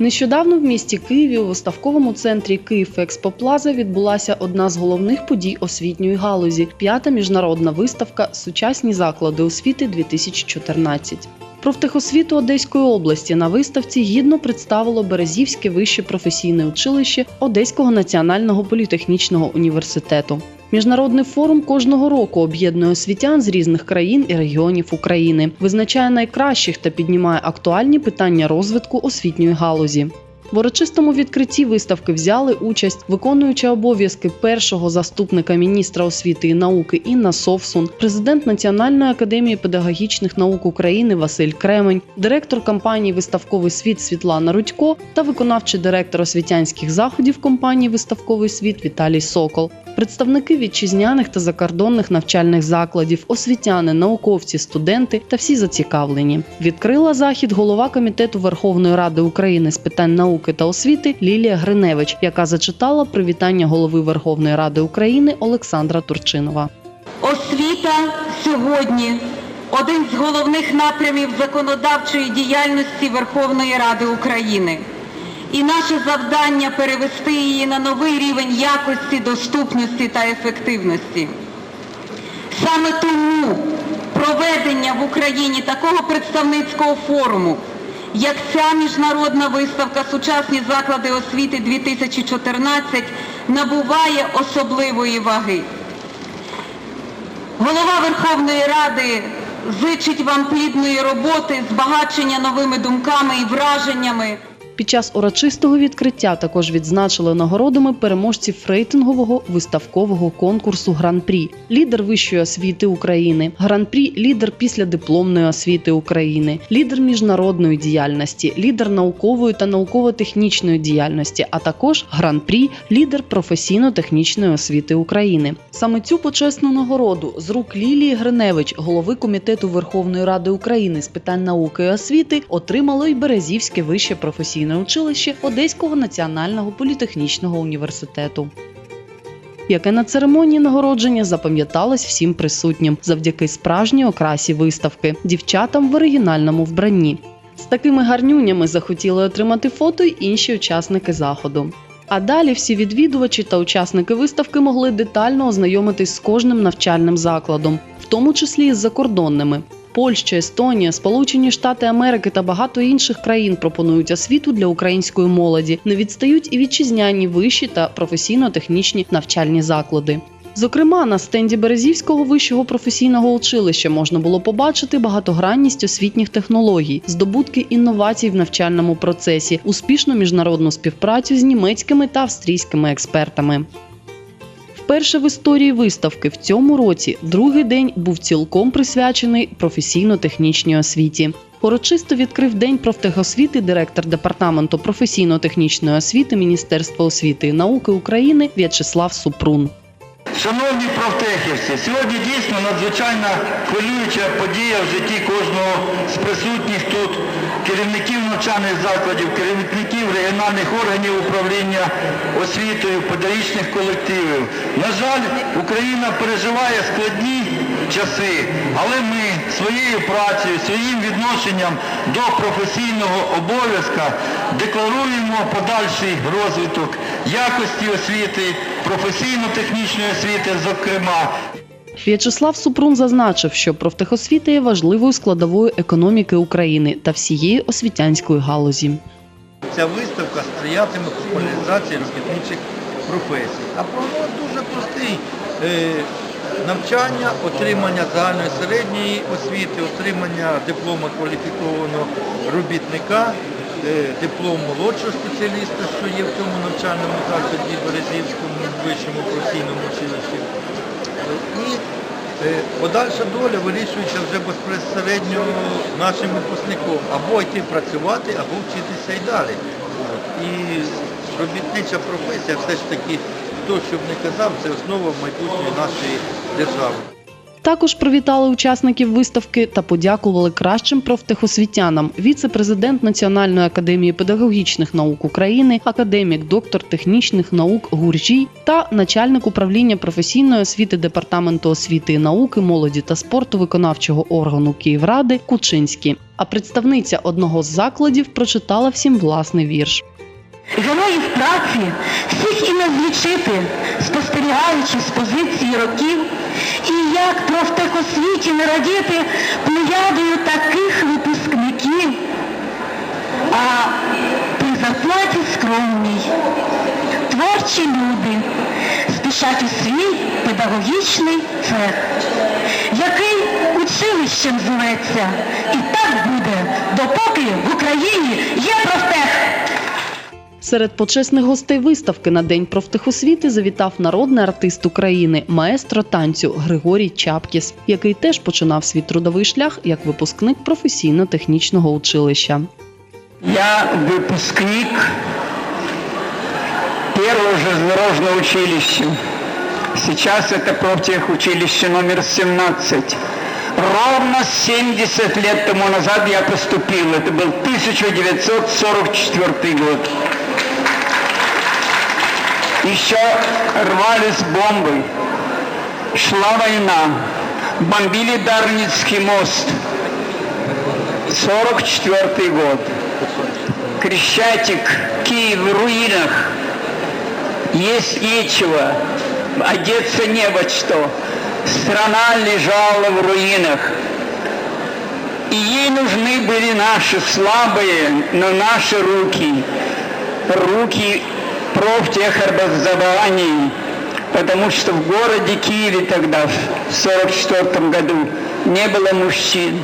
Нещодавно в місті Києві у виставковому центрі Київ Експоплаза відбулася одна з головних подій освітньої галузі п'ята міжнародна виставка Сучасні заклади освіти 2014 Профтехосвіту Одеської області на виставці гідно представило Березівське вище професійне училище Одеського національного політехнічного університету. Міжнародний форум кожного року об'єднує освітян з різних країн і регіонів України, визначає найкращих та піднімає актуальні питання розвитку освітньої галузі. В урочистому відкритті виставки взяли участь виконуюча обов'язки першого заступника міністра освіти і науки Інна Совсун, президент Національної академії педагогічних наук України Василь Кремень, директор компанії Виставковий світ Світлана Рудько та виконавчий директор освітянських заходів компанії Виставковий світ Віталій Сокол. Представники вітчизняних та закордонних навчальних закладів, освітяни, науковці, студенти та всі зацікавлені. Відкрила захід голова комітету Верховної Ради України з питань науки та освіти Лілія Гриневич, яка зачитала привітання голови Верховної Ради України Олександра Турчинова. Освіта сьогодні один з головних напрямів законодавчої діяльності Верховної Ради України. І наше завдання перевести її на новий рівень якості, доступності та ефективності. Саме тому проведення в Україні такого представницького форуму, як ця міжнародна виставка Сучасні заклади освіти 2014 набуває особливої ваги. Голова Верховної Ради зичить вам плідної роботи, збагачення новими думками і враженнями. Під час урочистого відкриття також відзначили нагородами переможців рейтингового виставкового конкурсу Гран-прі лідер вищої освіти України, гран-прі лідер післядипломної освіти України, лідер міжнародної діяльності, лідер наукової та науково-технічної діяльності, а також гран-прі лідер професійно-технічної освіти України. Саме цю почесну нагороду з рук Лілії Гриневич, голови комітету Верховної Ради України з питань науки і освіти, отримало й Березівське вище професійне училище Одеського національного політехнічного університету. Яке на церемонії нагородження запам'яталось всім присутнім завдяки справжній окрасі виставки, дівчатам в оригінальному вбранні. З такими гарнюнями захотіли отримати фото й інші учасники заходу. А далі всі відвідувачі та учасники виставки могли детально ознайомитись з кожним навчальним закладом, в тому числі і з закордонними. Польща, Естонія, Сполучені Штати Америки та багато інших країн пропонують освіту для української молоді. Не відстають і вітчизняні вищі та професійно-технічні навчальні заклади. Зокрема, на стенді Березівського вищого професійного училища можна було побачити багатогранність освітніх технологій, здобутки інновацій в навчальному процесі, успішну міжнародну співпрацю з німецькими та австрійськими експертами. Вперше в історії виставки в цьому році другий день був цілком присвячений професійно-технічній освіті. Урочисто відкрив день профтехосвіти директор департаменту професійно-технічної освіти Міністерства освіти і науки України В'ячеслав Супрун. Шановні профтехівці, сьогодні дійсно надзвичайно хвилююча подія в житті кожного з присутніх тут керівників навчальних закладів, керівників регіональних органів управління освітою, педагогічних колективів. На жаль, Україна переживає складні часи, але ми своєю працею, своїм відношенням до професійного обов'язка декларуємо подальший розвиток якості освіти, професійно-технічної освіти, зокрема. В'ячеслав Супрун зазначив, що профтехосвіта є важливою складовою економіки України та всієї освітянської галузі. Ця виставка сприятиме популяризації робітничих професій. А прогноз дуже простий. Навчання, отримання загальної середньої освіти, отримання диплома кваліфікованого робітника, е, диплом молодшого спеціаліста, що є в цьому навчальному закладі Березівському вищому професійному училищі. І е, подальша доля вирішується вже безпосередньо нашим випускником. Або йти працювати, або вчитися і далі. І робітнича професія все ж таки, хто що б не казав, це основа майбутньої нашої держави. Також привітали учасників виставки та подякували кращим профтехосвітянам. Віце-президент Національної академії педагогічних наук України, академік, доктор технічних наук Гуржій та начальник управління професійної освіти департаменту освіти і науки, молоді та спорту виконавчого органу Київради Кучинський. А представниця одного з закладів прочитала всім власний вірш. Героїв праці всіх і не злічити, спостерігаючи з позиції років, і як профтехосвіті не радіти плеядою таких випускників, а при зарплаті скромній. Творчі люди спішать у свій педагогічний цех, який училищем зветься, і так буде, допоки в Україні є профтех. Серед почесних гостей виставки на День профтехосвіти завітав народний артист України, маестро танцю Григорій Чапкіс, який теж починав свій трудовий шлях як випускник професійно-технічного училища. Я выпускник первого железнодорожного училища. Сейчас это профтехучилище номер 17. Ровно 70 лет тому назад я поступил. Это был 1944 год. Еще рвались бомбы. Шла война. Бомбили Дарницкий мост. 44 год. Крещатик, Киев в руинах. Есть нечего, одеться не во что. Страна лежала в руинах. И ей нужны были наши слабые, но наши руки. Руки профтехобразований. Потому что в городе Киеве тогда, в 44 году, не было мужчин.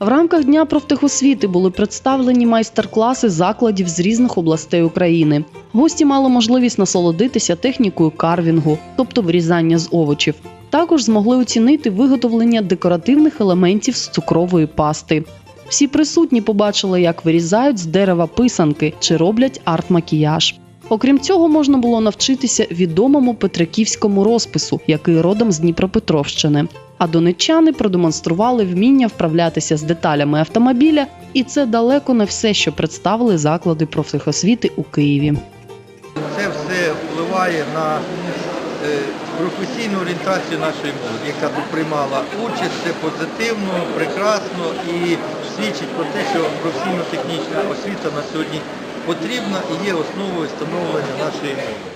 В рамках Дня профтехосвіти були представлені майстер-класи закладів з різних областей України. Гості мали можливість насолодитися технікою карвінгу, тобто вирізання з овочів. Також змогли оцінити виготовлення декоративних елементів з цукрової пасти. Всі присутні побачили, як вирізають з дерева писанки чи роблять арт-макіяж. Окрім цього, можна було навчитися відомому петриківському розпису, який родом з Дніпропетровщини. А донеччани продемонстрували вміння вправлятися з деталями автомобіля, і це далеко не все, що представили заклади профтехосвіти у Києві. Це все впливає на е, професійну орієнтацію нашої молоді, яка тут приймала участь, це позитивно, прекрасно і свідчить про те, що професійно-технічна освіта на сьогодні потрібна і є основою становлення нашої молоді.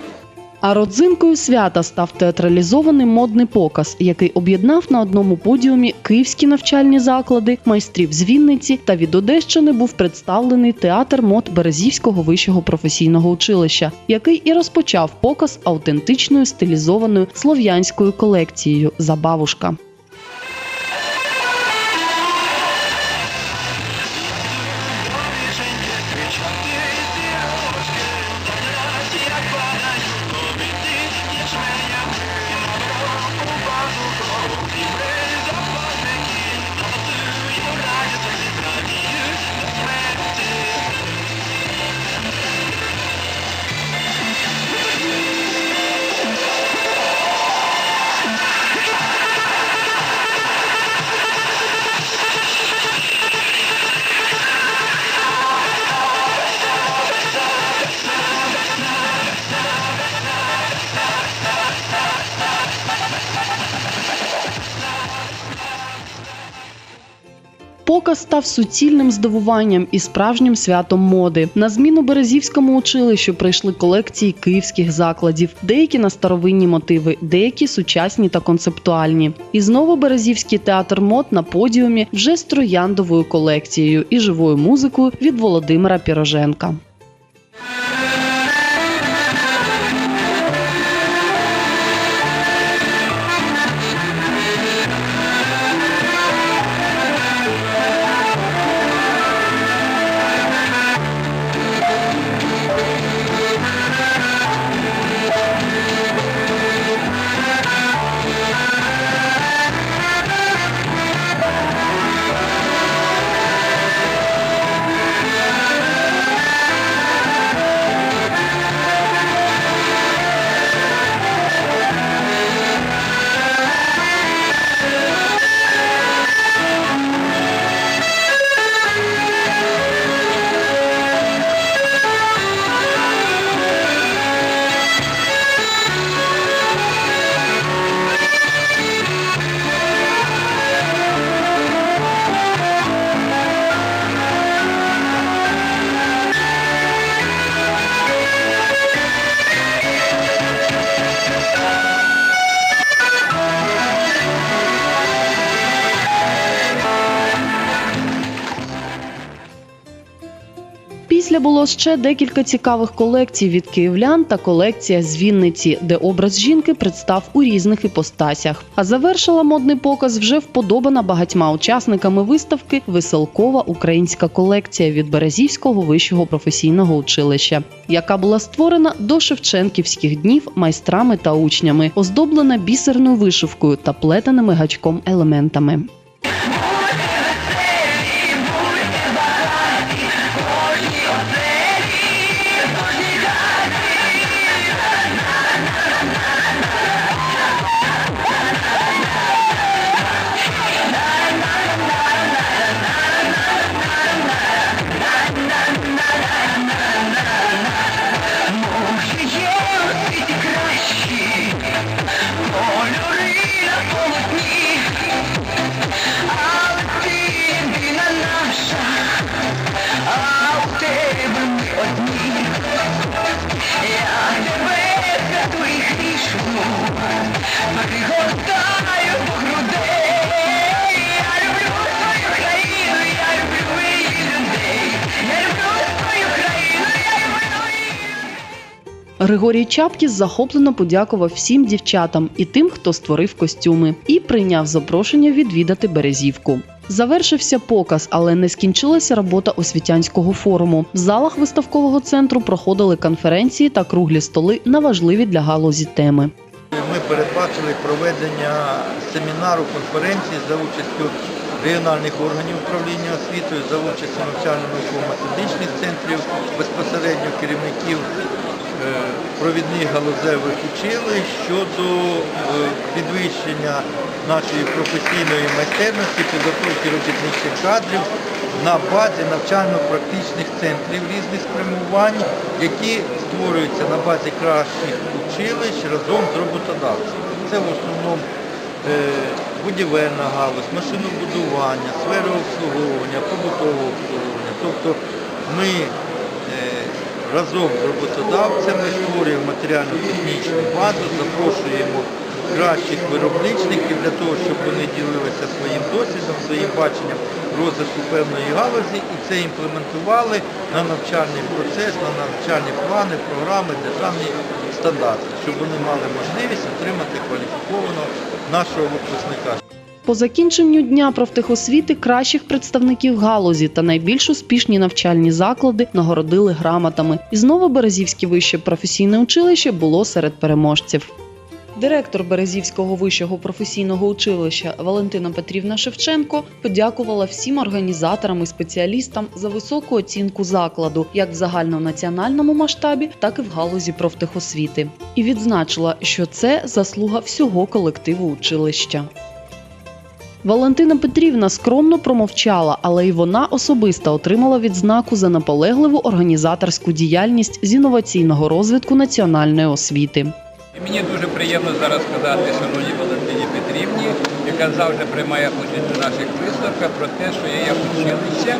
А родзинкою свята став театралізований модний показ, який об'єднав на одному подіумі київські навчальні заклади, майстрів з Вінниці та від Одещини був представлений театр мод Березівського вищого професійного училища, який і розпочав показ автентичною стилізованою слов'янською колекцією Забавушка. Показ став суцільним здивуванням і справжнім святом моди. На зміну Березівському училищу прийшли колекції київських закладів, деякі на старовинні мотиви, деякі сучасні та концептуальні. І знову Березівський театр мод на подіумі вже з трояндовою колекцією і живою музикою від Володимира Піроженка. Було ще декілька цікавих колекцій від київлян та колекція з Вінниці, де образ жінки представ у різних іпостасях. А завершила модний показ вже вподобана багатьма учасниками виставки Веселкова українська колекція від Березівського вищого професійного училища, яка була створена до Шевченківських днів майстрами та учнями, оздоблена бісерною вишивкою та плетеними гачком елементами. Григорій Чапкіс захоплено подякував всім дівчатам і тим, хто створив костюми, і прийняв запрошення відвідати Березівку. Завершився показ, але не скінчилася робота освітянського форуму. В залах виставкового центру проходили конференції та круглі столи на важливі для галузі теми. Ми передбачили проведення семінару конференції за участю регіональних органів управління освітою, за участю навчально-науково-методичних центрів, безпосередньо керівників провідних галузевих училищ щодо е, підвищення нашої професійної майстерності, підготовки робітничих кадрів на базі навчально-практичних центрів різних спрямувань, які створюються на базі кращих училищ разом з роботодавцями. Це в основному е, будівельна галузь, машинобудування, сфера обслуговування, побутового обслуговування. Тобто ми е, разом з роботодавцями створюємо матеріально-технічну базу, запрошуємо кращих виробничників для того, щоб вони ділилися своїм досвідом, своїм баченням розвитку певної галузі і це імплементували на навчальний процес, на навчальні плани, програми, державні стандарти, щоб вони мали можливість отримати кваліфікованого нашого випускника. По закінченню дня профтехосвіти кращих представників галузі та найбільш успішні навчальні заклади нагородили грамотами. І знову Березівське вище професійне училище було серед переможців. Директор Березівського вищого професійного училища Валентина Петрівна Шевченко подякувала всім організаторам і спеціалістам за високу оцінку закладу, як в загальнонаціональному масштабі, так і в галузі профтехосвіти, і відзначила, що це заслуга всього колективу училища. Валентина Петрівна скромно промовчала, але й вона особисто отримала відзнаку за наполегливу організаторську діяльність з інноваційного розвитку національної освіти. Мені дуже приємно зараз сказати шановній Валентині Петрівні, яка завжди приймає участь у наших виставках, про те, що є училище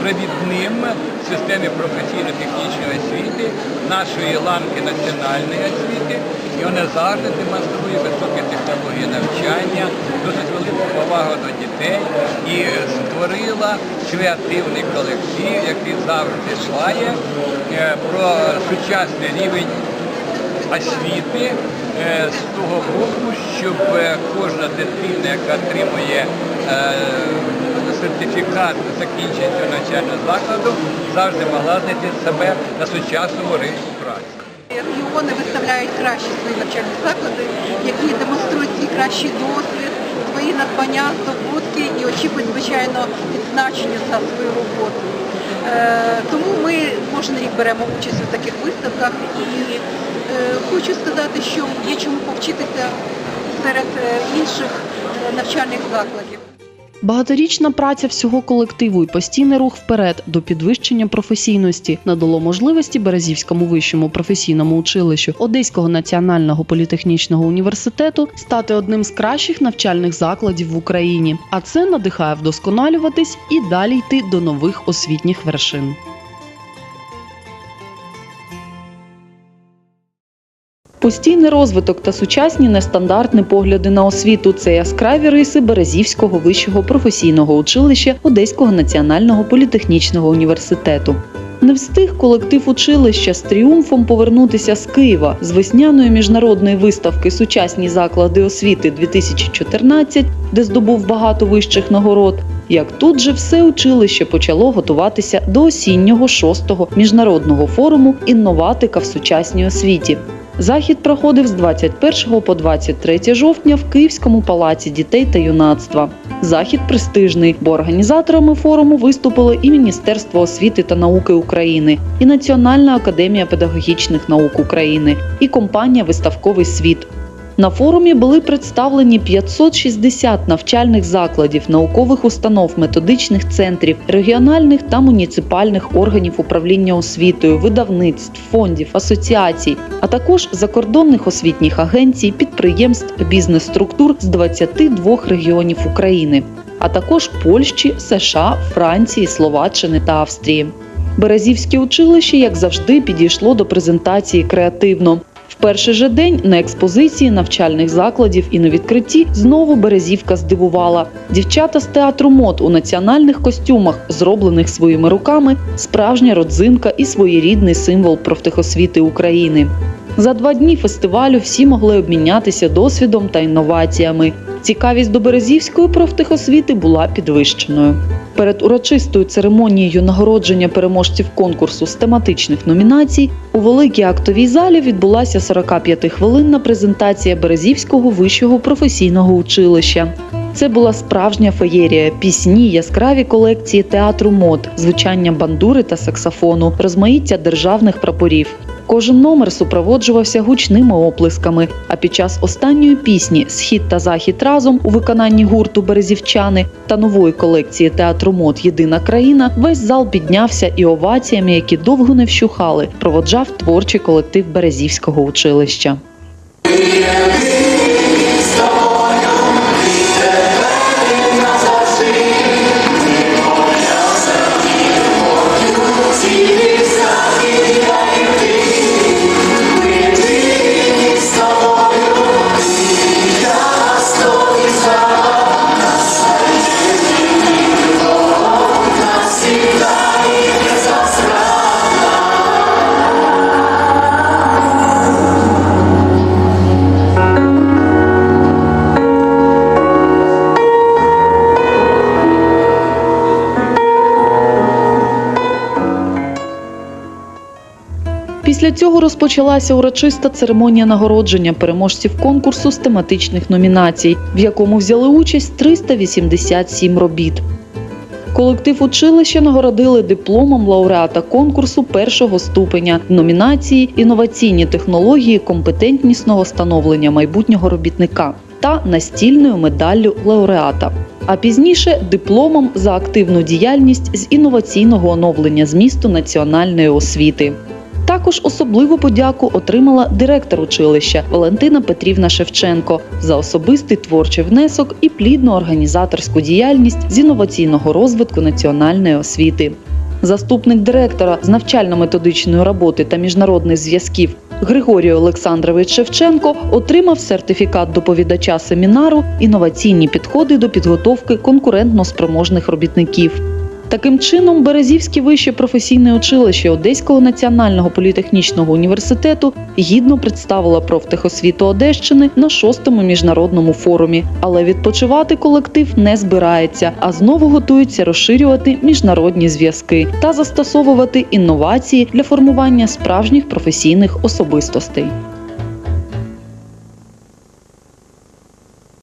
провідним в системі професійно-технічної освіти, нашої ланки національної освіти, і вона завжди демонструє високі технології навчання, досить велику повагу до дітей і створила креативний колектив, який завжди дбає е, про сучасний рівень освіти е, з того боку, щоб е, кожна дитина, яка отримує сертифікат закінчення навчального закладу, завжди могла знайти себе на сучасному ринку праці. Регіони виставляють кращі свої навчальні заклади, які демонструють свій кращий досвід, свої надбання, здобутки і очікують, звичайно, відзначення за свою роботу. Е, Тому ми кожен рік беремо участь у таких виставках і е, хочу сказати, що є чому повчитися серед е, інших навчальних закладів. Багаторічна праця всього колективу і постійний рух вперед до підвищення професійності надало можливості Березівському вищому професійному училищу Одеського національного політехнічного університету стати одним з кращих навчальних закладів в Україні. А це надихає вдосконалюватись і далі йти до нових освітніх вершин. Постійний розвиток та сучасні нестандартні погляди на освіту це яскраві риси Березівського вищого професійного училища Одеського національного політехнічного університету. Не встиг колектив училища з тріумфом повернутися з Києва з весняної міжнародної виставки Сучасні заклади освіти 2014, де здобув багато вищих нагород. Як тут же все училище почало готуватися до осіннього шостого міжнародного форуму Інноватика в сучасній освіті. Захід проходив з 21 по 23 жовтня в Київському палаці дітей та юнацтва. Захід престижний, бо організаторами форуму виступили і Міністерство освіти та науки України, і Національна академія педагогічних наук України, і компанія Виставковий світ. На форумі були представлені 560 навчальних закладів, наукових установ, методичних центрів, регіональних та муніципальних органів управління освітою, видавництв, фондів, асоціацій, а також закордонних освітніх агенцій, підприємств, бізнес-структур з 22 регіонів України, а також Польщі, США, Франції, Словаччини та Австрії. Березівське училище, як завжди, підійшло до презентації креативно. В перший же день на експозиції навчальних закладів і на відкритті знову Березівка здивувала. Дівчата з театру мод у національних костюмах, зроблених своїми руками, справжня родзинка і своєрідний символ профтехосвіти України. За два дні фестивалю всі могли обмінятися досвідом та інноваціями. Цікавість до Березівської профтехосвіти була підвищеною. Перед урочистою церемонією нагородження переможців конкурсу з тематичних номінацій у великій актовій залі відбулася 45-хвилинна презентація Березівського вищого професійного училища. Це була справжня феєрія, пісні, яскраві колекції театру мод, звучання бандури та саксофону, розмаїття державних прапорів. Кожен номер супроводжувався гучними оплесками. А під час останньої пісні Схід та захід разом у виконанні гурту Березівчани та нової колекції театру мод Єдина країна весь зал піднявся і оваціями, які довго не вщухали, проводжав творчий колектив Березівського училища. Після цього розпочалася урочиста церемонія нагородження переможців конкурсу з тематичних номінацій, в якому взяли участь 387 робіт. Колектив училища нагородили дипломом лауреата конкурсу першого ступеня в номінації Інноваційні технології компетентнісного становлення майбутнього робітника та настільною медаллю лауреата. А пізніше дипломом за активну діяльність з інноваційного оновлення змісту національної освіти. Також особливу подяку отримала директор училища Валентина Петрівна Шевченко за особистий творчий внесок і плідну організаторську діяльність з інноваційного розвитку національної освіти. Заступник директора з навчально-методичної роботи та міжнародних зв'язків Григорій Олександрович Шевченко отримав сертифікат доповідача семінару Інноваційні підходи до підготовки конкурентно спроможних робітників. Таким чином, Березівське вище професійне училище Одеського національного політехнічного університету гідно представило профтехосвіту Одещини на шостому міжнародному форумі. Але відпочивати колектив не збирається, а знову готується розширювати міжнародні зв'язки та застосовувати інновації для формування справжніх професійних особистостей.